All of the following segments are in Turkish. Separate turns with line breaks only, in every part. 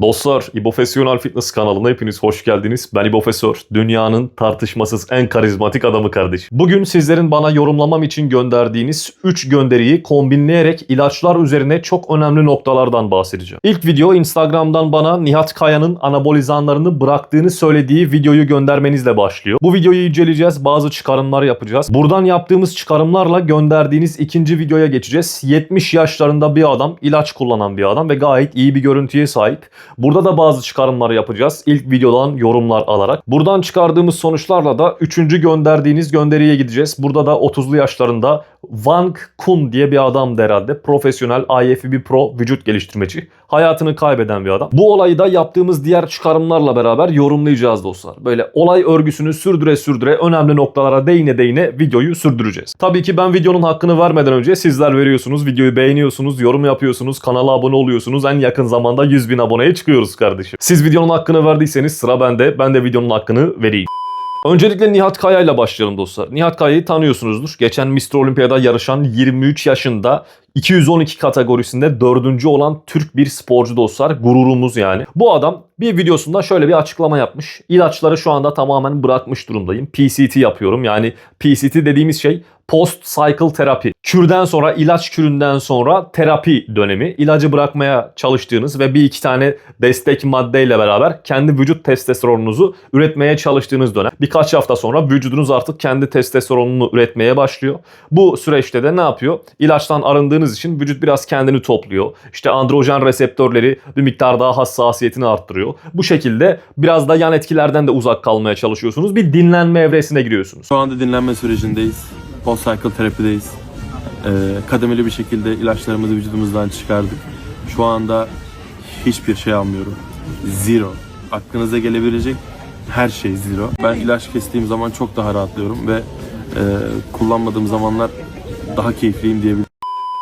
Dostlar, İbofesyonel Fitness kanalına hepiniz hoş geldiniz. Ben İbofesör, dünyanın tartışmasız en karizmatik adamı kardeşim. Bugün sizlerin bana yorumlamam için gönderdiğiniz 3 gönderiyi kombinleyerek ilaçlar üzerine çok önemli noktalardan bahsedeceğim. İlk video Instagram'dan bana Nihat Kaya'nın anabolizanlarını bıraktığını söylediği videoyu göndermenizle başlıyor. Bu videoyu inceleyeceğiz, bazı çıkarımlar yapacağız. Buradan yaptığımız çıkarımlarla gönderdiğiniz ikinci videoya geçeceğiz. 70 yaşlarında bir adam, ilaç kullanan bir adam ve gayet iyi bir görüntüye sahip. Burada da bazı çıkarımlar yapacağız. İlk videodan yorumlar alarak. Buradan çıkardığımız sonuçlarla da 3. gönderdiğiniz gönderiye gideceğiz. Burada da 30'lu yaşlarında Wang Kun diye bir adamdı herhalde. Profesyonel IFBB Pro vücut geliştirmeci. Hayatını kaybeden bir adam. Bu olayı da yaptığımız diğer çıkarımlarla beraber yorumlayacağız dostlar. Böyle olay örgüsünü sürdüre sürdüre önemli noktalara değine değine videoyu sürdüreceğiz. Tabii ki ben videonun hakkını vermeden önce sizler veriyorsunuz. Videoyu beğeniyorsunuz, yorum yapıyorsunuz, kanala abone oluyorsunuz. En yakın zamanda 100 bin aboneye çıkıyoruz kardeşim. Siz videonun hakkını verdiyseniz sıra bende. Ben de videonun hakkını vereyim. Öncelikle Nihat Kaya ile başlayalım dostlar. Nihat Kaya'yı tanıyorsunuzdur. Geçen Mr. Olympia'da yarışan 23 yaşında 212 kategorisinde dördüncü olan Türk bir sporcu dostlar. Gururumuz yani. Bu adam bir videosunda şöyle bir açıklama yapmış. İlaçları şu anda tamamen bırakmış durumdayım. PCT yapıyorum. Yani PCT dediğimiz şey post cycle terapi. Kürden sonra ilaç küründen sonra terapi dönemi. İlacı bırakmaya çalıştığınız ve bir iki tane destek maddeyle beraber kendi vücut testosteronunuzu üretmeye çalıştığınız dönem. Birkaç hafta sonra vücudunuz artık kendi testosteronunu üretmeye başlıyor. Bu süreçte de ne yapıyor? İlaçtan arındığınız için vücut biraz kendini topluyor. İşte androjen reseptörleri bir miktar daha hassasiyetini arttırıyor. Bu şekilde biraz da yan etkilerden de uzak kalmaya çalışıyorsunuz. Bir dinlenme evresine giriyorsunuz.
Şu anda dinlenme sürecindeyiz. Post cycle terapideyiz. Ee, kademeli bir şekilde ilaçlarımızı vücudumuzdan çıkardık. Şu anda hiçbir şey almıyorum. Zero. Aklınıza gelebilecek her şey zero. Ben ilaç kestiğim zaman çok daha rahatlıyorum ve e, kullanmadığım zamanlar daha keyifliyim diyebilirim.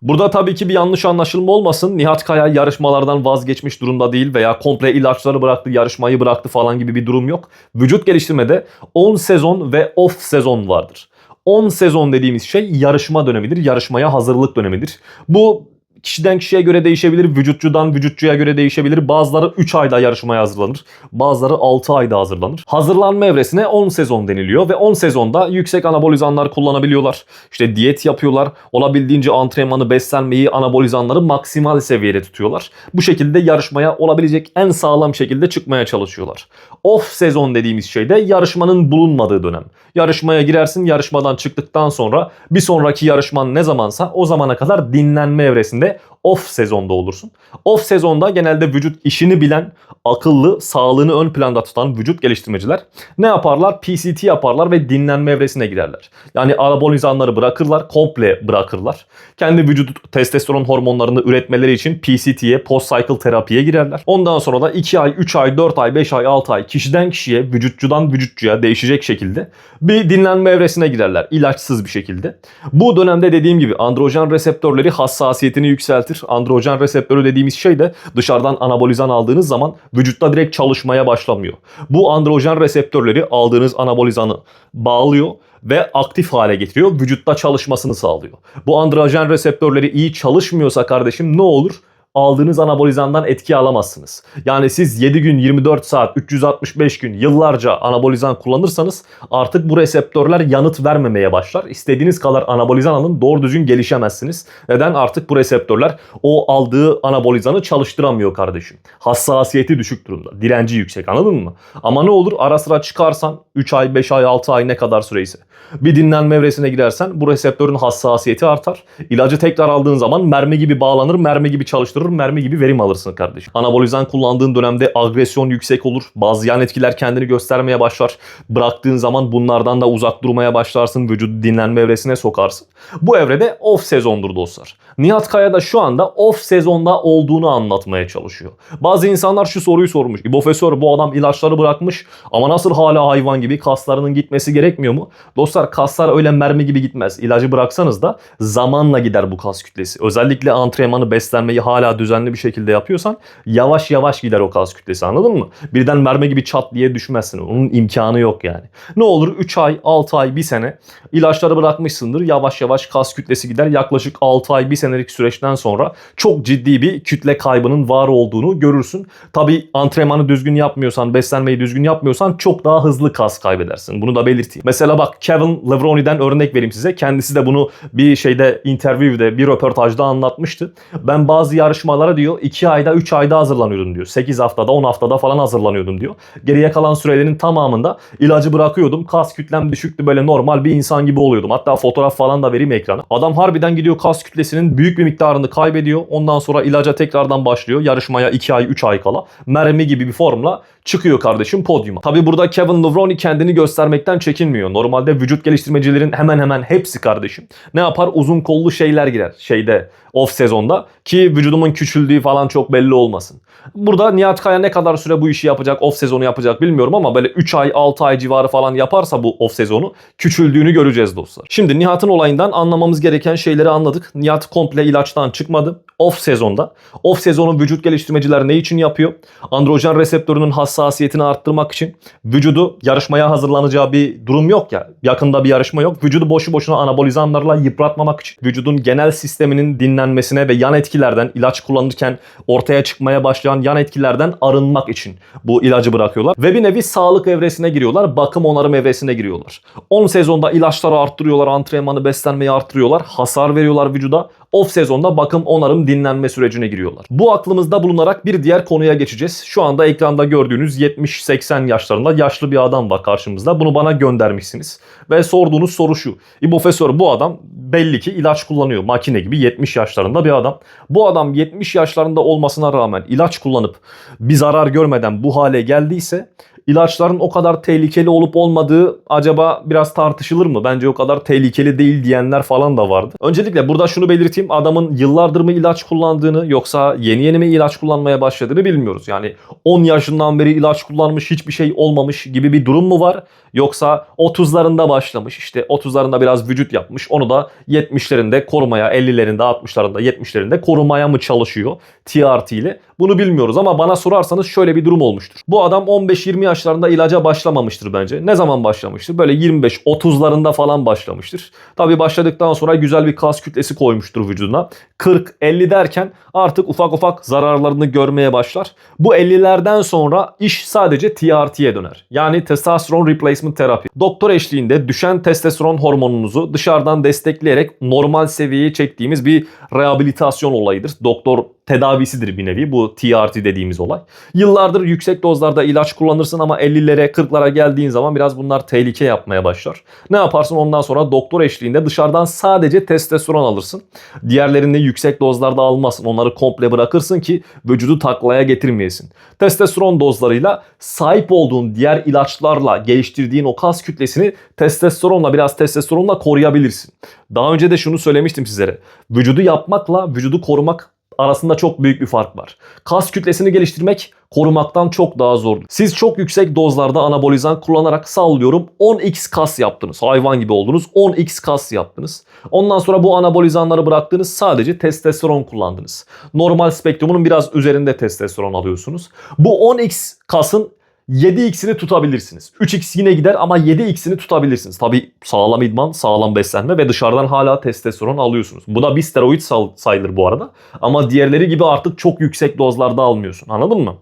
Burada tabii ki bir yanlış anlaşılma olmasın. Nihat Kaya yarışmalardan vazgeçmiş durumda değil veya komple ilaçları bıraktı, yarışmayı bıraktı falan gibi bir durum yok. Vücut geliştirmede 10 sezon ve off sezon vardır. 10 sezon dediğimiz şey yarışma dönemidir, yarışmaya hazırlık dönemidir. Bu kişiden kişiye göre değişebilir, vücutçudan vücutçuya göre değişebilir. Bazıları 3 ayda yarışmaya hazırlanır, bazıları 6 ayda hazırlanır. Hazırlanma evresine 10 sezon deniliyor ve 10 sezonda yüksek anabolizanlar kullanabiliyorlar. İşte diyet yapıyorlar, olabildiğince antrenmanı, beslenmeyi, anabolizanları maksimal seviyede tutuyorlar. Bu şekilde yarışmaya olabilecek en sağlam şekilde çıkmaya çalışıyorlar. Off sezon dediğimiz şey de yarışmanın bulunmadığı dönem. Yarışmaya girersin, yarışmadan çıktıktan sonra bir sonraki yarışman ne zamansa o zamana kadar dinlenme evresinde off sezonda olursun. Off sezonda genelde vücut işini bilen, akıllı, sağlığını ön planda tutan vücut geliştirmeciler ne yaparlar? PCT yaparlar ve dinlenme evresine girerler. Yani anabolizanları bırakırlar, komple bırakırlar. Kendi vücut testosteron hormonlarını üretmeleri için PCT'ye, post cycle terapiye girerler. Ondan sonra da 2 ay, 3 ay, 4 ay, 5 ay, 6 ay kişiden kişiye, vücutçudan vücutçuya değişecek şekilde bir dinlenme evresine girerler. ilaçsız bir şekilde. Bu dönemde dediğim gibi androjen reseptörleri hassasiyetini yükseltir. Androjen reseptörü dediğimiz şey de dışarıdan anabolizan aldığınız zaman vücutta direkt çalışmaya başlamıyor. Bu androjen reseptörleri aldığınız anabolizanı bağlıyor ve aktif hale getiriyor. Vücutta çalışmasını sağlıyor. Bu androjen reseptörleri iyi çalışmıyorsa kardeşim ne olur? Aldığınız anabolizandan etki alamazsınız. Yani siz 7 gün 24 saat 365 gün yıllarca anabolizan kullanırsanız artık bu reseptörler yanıt vermemeye başlar. İstediğiniz kadar anabolizan alın doğru düzgün gelişemezsiniz. Neden? Artık bu reseptörler o aldığı anabolizanı çalıştıramıyor kardeşim. Hassasiyeti düşük durumda. Direnci yüksek anladın mı? Ama ne olur ara sıra çıkarsan 3 ay 5 ay 6 ay ne kadar süreyse. Bir dinlenme evresine girersen bu reseptörün hassasiyeti artar. İlacı tekrar aldığın zaman mermi gibi bağlanır, mermi gibi çalıştırır, mermi gibi verim alırsın kardeşim. Anabolizan kullandığın dönemde agresyon yüksek olur. Bazı yan etkiler kendini göstermeye başlar. Bıraktığın zaman bunlardan da uzak durmaya başlarsın. Vücudu dinlenme evresine sokarsın. Bu evrede off sezondur dostlar. Nihat Kaya da şu anda off sezonda olduğunu anlatmaya çalışıyor. Bazı insanlar şu soruyu sormuş. İbofesör bu adam ilaçları bırakmış ama nasıl hala hayvan gibi kaslarının gitmesi gerekmiyor mu? Dostlar kaslar öyle mermi gibi gitmez. İlacı bıraksanız da zamanla gider bu kas kütlesi. Özellikle antrenmanı, beslenmeyi hala düzenli bir şekilde yapıyorsan yavaş yavaş gider o kas kütlesi anladın mı? Birden mermi gibi çat diye düşmezsin. Onun imkanı yok yani. Ne olur 3 ay, 6 ay, 1 sene ilaçları bırakmışsındır. Yavaş yavaş kas kütlesi gider. Yaklaşık 6 ay, 1 sene senelik süreçten sonra çok ciddi bir kütle kaybının var olduğunu görürsün. Tabi antrenmanı düzgün yapmıyorsan, beslenmeyi düzgün yapmıyorsan çok daha hızlı kas kaybedersin. Bunu da belirteyim. Mesela bak Kevin Levroni'den örnek vereyim size. Kendisi de bunu bir şeyde interview'de, bir röportajda anlatmıştı. Ben bazı yarışmalara diyor 2 ayda 3 ayda hazırlanıyordum diyor. 8 haftada 10 haftada falan hazırlanıyordum diyor. Geriye kalan sürelerin tamamında ilacı bırakıyordum. Kas kütlem düşüktü böyle normal bir insan gibi oluyordum. Hatta fotoğraf falan da vereyim ekrana. Adam harbiden gidiyor kas kütlesinin büyük bir miktarını kaybediyor. Ondan sonra ilaca tekrardan başlıyor. Yarışmaya 2 ay 3 ay kala. Mermi gibi bir formla çıkıyor kardeşim podyuma. Tabi burada Kevin Levroni kendini göstermekten çekinmiyor. Normalde vücut geliştirmecilerin hemen hemen hepsi kardeşim. Ne yapar? Uzun kollu şeyler girer şeyde off sezonda ki vücudumun küçüldüğü falan çok belli olmasın. Burada Nihat Kaya ne kadar süre bu işi yapacak, off sezonu yapacak bilmiyorum ama böyle 3 ay 6 ay civarı falan yaparsa bu off sezonu küçüldüğünü göreceğiz dostlar. Şimdi Nihat'ın olayından anlamamız gereken şeyleri anladık. Nihat komple ilaçtan çıkmadı. Off sezonda. Off sezonu vücut geliştirmeciler ne için yapıyor? Androjen reseptörünün hassasiyetini arttırmak için. Vücudu yarışmaya hazırlanacağı bir durum yok ya. Yakında bir yarışma yok. Vücudu boşu boşuna anabolizanlarla yıpratmamak için. Vücudun genel sisteminin dinlenmesine ve yan etkilerden ilaç kullanırken ortaya çıkmaya başlayan yan etkilerden arınmak için bu ilacı bırakıyorlar. Ve bir nevi sağlık evresine giriyorlar. Bakım onarım evresine giriyorlar. 10 sezonda ilaçları arttırıyorlar. Antrenmanı beslenmeyi arttırıyorlar. Hasar veriyorlar vücuda. Off sezonda bakım onarım dinlenme sürecine giriyorlar. Bu aklımızda bulunarak bir diğer konuya geçeceğiz. Şu anda ekranda gördüğünüz 70-80 yaşlarında yaşlı bir adam var karşımızda. Bunu bana göndermişsiniz. Ve sorduğunuz soru şu. İbofesör bu adam belli ki ilaç kullanıyor. Makine gibi 70 yaşlarında bir adam. Bu adam 70 yaşlarında olmasına rağmen ilaç kullanıp bir zarar görmeden bu hale geldiyse ilaçların o kadar tehlikeli olup olmadığı acaba biraz tartışılır mı? Bence o kadar tehlikeli değil diyenler falan da vardı. Öncelikle burada şunu belirteyim. Adamın yıllardır mı ilaç kullandığını yoksa yeni yeni mi ilaç kullanmaya başladığını bilmiyoruz. Yani 10 yaşından beri ilaç kullanmış hiçbir şey olmamış gibi bir durum mu var? Yoksa 30'larında başlamış işte 30'larında biraz vücut yapmış onu da 70'lerinde korumaya 50'lerinde 60'larında 70'lerinde korumaya mı çalışıyor TRT ile? Bunu bilmiyoruz ama bana sorarsanız şöyle bir durum olmuştur. Bu adam 15-20 yaşlarında ilaca başlamamıştır bence. Ne zaman başlamıştır? Böyle 25-30'larında falan başlamıştır. Tabii başladıktan sonra güzel bir kas kütlesi koymuştur vücuduna. 40-50 derken artık ufak ufak zararlarını görmeye başlar. Bu 50'lerden sonra iş sadece TRT'ye döner. Yani testosteron replacement terapi. Doktor eşliğinde düşen testosteron hormonunuzu dışarıdan destekleyerek normal seviyeye çektiğimiz bir rehabilitasyon olayıdır. Doktor tedavisidir bir nevi bu TRT dediğimiz olay. Yıllardır yüksek dozlarda ilaç kullanırsın ama 50'lere 40'lara geldiğin zaman biraz bunlar tehlike yapmaya başlar. Ne yaparsın ondan sonra doktor eşliğinde dışarıdan sadece testosteron alırsın. Diğerlerini yüksek dozlarda almazsın. Onları komple bırakırsın ki vücudu taklaya getirmeyesin. Testosteron dozlarıyla sahip olduğun diğer ilaçlarla geliştirdiğin o kas kütlesini testosteronla biraz testosteronla koruyabilirsin. Daha önce de şunu söylemiştim sizlere. Vücudu yapmakla vücudu korumak arasında çok büyük bir fark var. Kas kütlesini geliştirmek korumaktan çok daha zordur. Siz çok yüksek dozlarda anabolizan kullanarak sallıyorum 10x kas yaptınız. Hayvan gibi oldunuz 10x kas yaptınız. Ondan sonra bu anabolizanları bıraktınız sadece testosteron kullandınız. Normal spektrumunun biraz üzerinde testosteron alıyorsunuz. Bu 10x kasın 7x'ini tutabilirsiniz. 3x yine gider ama 7x'ini tutabilirsiniz. Tabi sağlam idman, sağlam beslenme ve dışarıdan hala testosteron alıyorsunuz. Bu da bir steroid sayılır bu arada. Ama diğerleri gibi artık çok yüksek dozlarda almıyorsun. Anladın mı?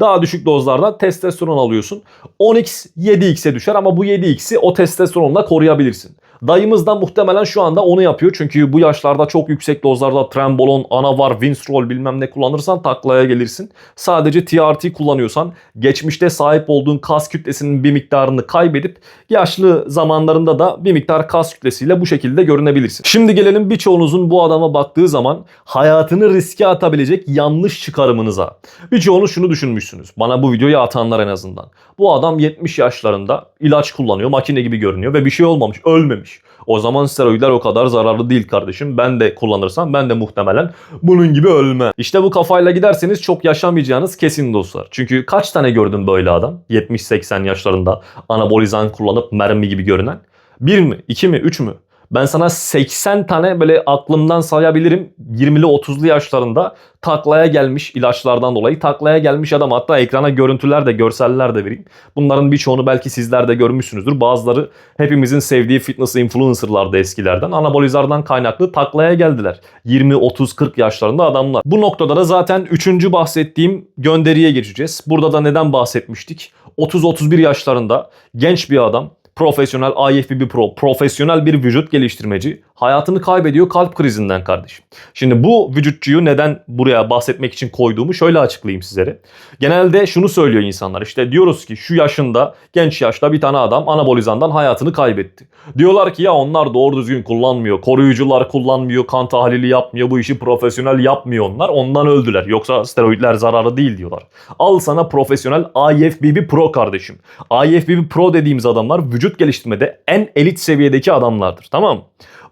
Daha düşük dozlarda testosteron alıyorsun. 10x 7x'e düşer ama bu 7x'i o testosteronla koruyabilirsin. Dayımız da muhtemelen şu anda onu yapıyor. Çünkü bu yaşlarda çok yüksek dozlarda trembolon, anavar, winstrol bilmem ne kullanırsan taklaya gelirsin. Sadece TRT kullanıyorsan geçmişte sahip olduğun kas kütlesinin bir miktarını kaybedip yaşlı zamanlarında da bir miktar kas kütlesiyle bu şekilde görünebilirsin. Şimdi gelelim birçoğunuzun bu adama baktığı zaman hayatını riske atabilecek yanlış çıkarımınıza. Birçoğunuz şunu düşünmüşsünüz. Bana bu videoyu atanlar en azından. Bu adam 70 yaşlarında ilaç kullanıyor, makine gibi görünüyor ve bir şey olmamış, ölmemiş. O zaman steroidler o kadar zararlı değil kardeşim. Ben de kullanırsam ben de muhtemelen bunun gibi ölmem. İşte bu kafayla giderseniz çok yaşamayacağınız kesin dostlar. Çünkü kaç tane gördüm böyle adam? 70-80 yaşlarında anabolizan kullanıp mermi gibi görünen. Bir mi? iki mi? Üç mü? Ben sana 80 tane böyle aklımdan sayabilirim 20'li 30'lu yaşlarında taklaya gelmiş ilaçlardan dolayı taklaya gelmiş adam hatta ekrana görüntüler de görseller de vereyim. Bunların birçoğunu belki sizler de görmüşsünüzdür. Bazıları hepimizin sevdiği fitness influencerlardı eskilerden. Anabolizardan kaynaklı taklaya geldiler. 20, 30, 40 yaşlarında adamlar. Bu noktada da zaten 3. bahsettiğim gönderiye geçeceğiz. Burada da neden bahsetmiştik? 30-31 yaşlarında genç bir adam profesyonel IFBB Pro, profesyonel bir vücut geliştirmeci hayatını kaybediyor kalp krizinden kardeşim. Şimdi bu vücutçuyu neden buraya bahsetmek için koyduğumu şöyle açıklayayım sizlere. Genelde şunu söylüyor insanlar işte diyoruz ki şu yaşında genç yaşta bir tane adam anabolizandan hayatını kaybetti. Diyorlar ki ya onlar doğru düzgün kullanmıyor, koruyucular kullanmıyor, kan tahlili yapmıyor, bu işi profesyonel yapmıyor onlar ondan öldüler. Yoksa steroidler zararlı değil diyorlar. Al sana profesyonel IFBB Pro kardeşim. IFBB Pro dediğimiz adamlar vücut geliştirmede en elit seviyedeki adamlardır tamam mı?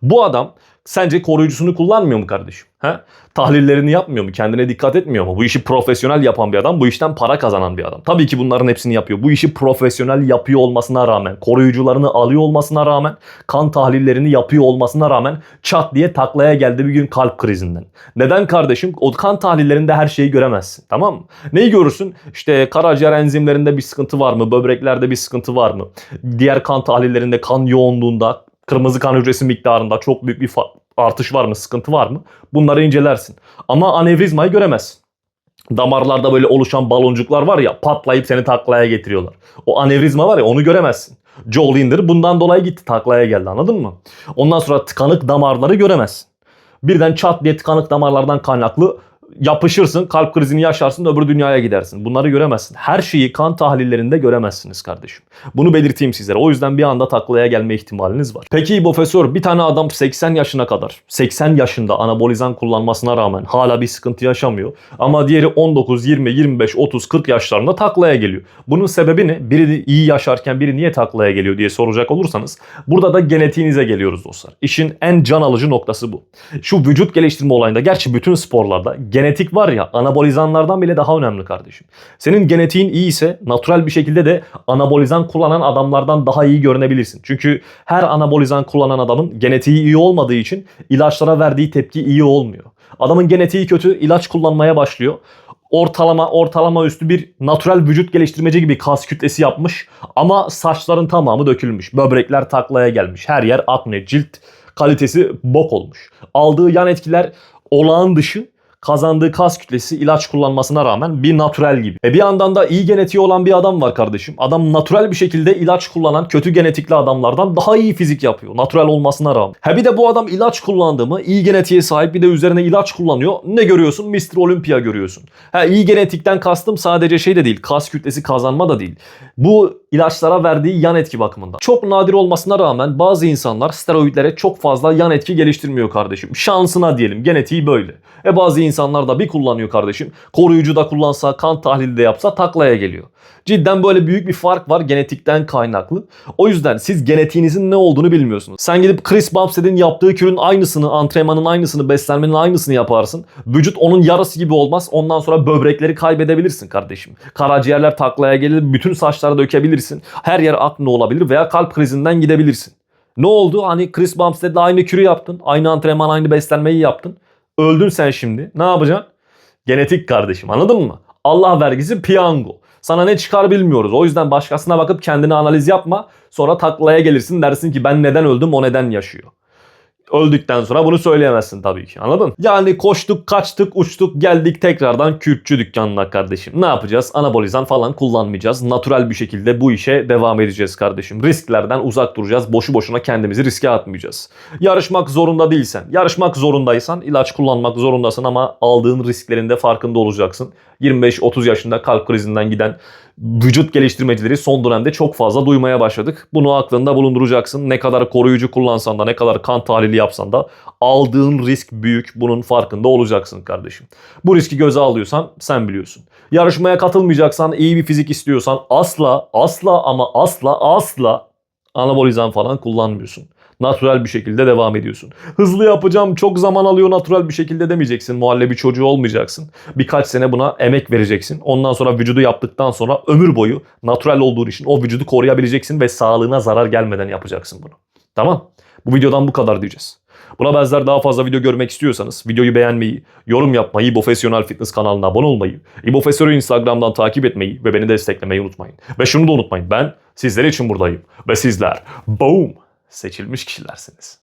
Bu adam sence koruyucusunu kullanmıyor mu kardeşim? He? Tahlillerini yapmıyor mu? Kendine dikkat etmiyor mu? Bu işi profesyonel yapan bir adam, bu işten para kazanan bir adam. Tabii ki bunların hepsini yapıyor. Bu işi profesyonel yapıyor olmasına rağmen, koruyucularını alıyor olmasına rağmen, kan tahlillerini yapıyor olmasına rağmen çat diye taklaya geldi bir gün kalp krizinden. Neden kardeşim? O kan tahlillerinde her şeyi göremezsin. Tamam mı? Neyi görürsün? İşte karaciğer enzimlerinde bir sıkıntı var mı? Böbreklerde bir sıkıntı var mı? Diğer kan tahlillerinde kan yoğunluğunda, kırmızı kan hücresi miktarında çok büyük bir artış var mı, sıkıntı var mı? Bunları incelersin. Ama anevrizmayı göremezsin. Damarlarda böyle oluşan baloncuklar var ya patlayıp seni taklaya getiriyorlar. O anevrizma var ya onu göremezsin. Joel Linder bundan dolayı gitti taklaya geldi anladın mı? Ondan sonra tıkanık damarları göremezsin. Birden çat diye tıkanık damarlardan kaynaklı yapışırsın, kalp krizini yaşarsın, öbür dünyaya gidersin. Bunları göremezsin. Her şeyi kan tahlillerinde göremezsiniz kardeşim. Bunu belirteyim sizlere. O yüzden bir anda taklaya gelme ihtimaliniz var. Peki profesör bir tane adam 80 yaşına kadar, 80 yaşında anabolizan kullanmasına rağmen hala bir sıkıntı yaşamıyor. Ama diğeri 19, 20, 25, 30, 40 yaşlarında taklaya geliyor. Bunun sebebi ne? Biri iyi yaşarken biri niye taklaya geliyor diye soracak olursanız burada da genetiğinize geliyoruz dostlar. İşin en can alıcı noktası bu. Şu vücut geliştirme olayında gerçi bütün sporlarda genetik var ya anabolizanlardan bile daha önemli kardeşim. Senin genetiğin iyi ise natural bir şekilde de anabolizan kullanan adamlardan daha iyi görünebilirsin. Çünkü her anabolizan kullanan adamın genetiği iyi olmadığı için ilaçlara verdiği tepki iyi olmuyor. Adamın genetiği kötü ilaç kullanmaya başlıyor. Ortalama ortalama üstü bir natural vücut geliştirmeci gibi kas kütlesi yapmış ama saçların tamamı dökülmüş. Böbrekler taklaya gelmiş. Her yer akne, cilt kalitesi bok olmuş. Aldığı yan etkiler olağan dışı kazandığı kas kütlesi ilaç kullanmasına rağmen bir natural gibi. E bir yandan da iyi genetiği olan bir adam var kardeşim. Adam natural bir şekilde ilaç kullanan kötü genetikli adamlardan daha iyi fizik yapıyor. Natural olmasına rağmen. He bir de bu adam ilaç kullandı mı iyi genetiğe sahip bir de üzerine ilaç kullanıyor. Ne görüyorsun? Mr. Olympia görüyorsun. Ha iyi genetikten kastım sadece şey de değil. Kas kütlesi kazanma da değil. Bu ilaçlara verdiği yan etki bakımından. Çok nadir olmasına rağmen bazı insanlar steroidlere çok fazla yan etki geliştirmiyor kardeşim. Şansına diyelim genetiği böyle. E bazı insanlar da bir kullanıyor kardeşim. Koruyucu da kullansa, kan tahlili de yapsa taklaya geliyor. Cidden böyle büyük bir fark var genetikten kaynaklı. O yüzden siz genetiğinizin ne olduğunu bilmiyorsunuz. Sen gidip Chris Bumstead'in yaptığı kürün aynısını, antrenmanın aynısını, beslenmenin aynısını yaparsın. Vücut onun yarısı gibi olmaz. Ondan sonra böbrekleri kaybedebilirsin kardeşim. Karaciğerler taklaya gelir, bütün saçları dökebilirsin. Her yer akne olabilir veya kalp krizinden gidebilirsin. Ne oldu? Hani Chris Bumstead'le aynı kürü yaptın. Aynı antrenman, aynı beslenmeyi yaptın. Öldün sen şimdi. Ne yapacaksın? Genetik kardeşim anladın mı? Allah vergisi piyango. Sana ne çıkar bilmiyoruz. O yüzden başkasına bakıp kendine analiz yapma. Sonra taklaya gelirsin dersin ki ben neden öldüm o neden yaşıyor. Öldükten sonra bunu söyleyemezsin tabii ki anladın? Yani koştuk kaçtık uçtuk geldik tekrardan kürtçü dükkanına kardeşim. Ne yapacağız? Anabolizan falan kullanmayacağız. Natural bir şekilde bu işe devam edeceğiz kardeşim. Risklerden uzak duracağız. Boşu boşuna kendimizi riske atmayacağız. Yarışmak zorunda değilsen, yarışmak zorundaysan ilaç kullanmak zorundasın ama aldığın risklerin de farkında olacaksın. 25-30 yaşında kalp krizinden giden vücut geliştirmecileri son dönemde çok fazla duymaya başladık. Bunu aklında bulunduracaksın. Ne kadar koruyucu kullansan da ne kadar kan tahlili yapsan da aldığın risk büyük. Bunun farkında olacaksın kardeşim. Bu riski göze alıyorsan sen biliyorsun. Yarışmaya katılmayacaksan, iyi bir fizik istiyorsan asla asla ama asla asla anabolizan falan kullanmıyorsun. Natural bir şekilde devam ediyorsun. Hızlı yapacağım, çok zaman alıyor natural bir şekilde demeyeceksin. Muhallebi çocuğu olmayacaksın. Birkaç sene buna emek vereceksin. Ondan sonra vücudu yaptıktan sonra ömür boyu natural olduğu için o vücudu koruyabileceksin ve sağlığına zarar gelmeden yapacaksın bunu. Tamam? Bu videodan bu kadar diyeceğiz. Buna benzer daha fazla video görmek istiyorsanız videoyu beğenmeyi, yorum yapmayı, İbofesyonel Fitness kanalına abone olmayı, İbofesör'ü Instagram'dan takip etmeyi ve beni desteklemeyi unutmayın. Ve şunu da unutmayın ben sizler için buradayım ve sizler boom seçilmiş kişilersiniz.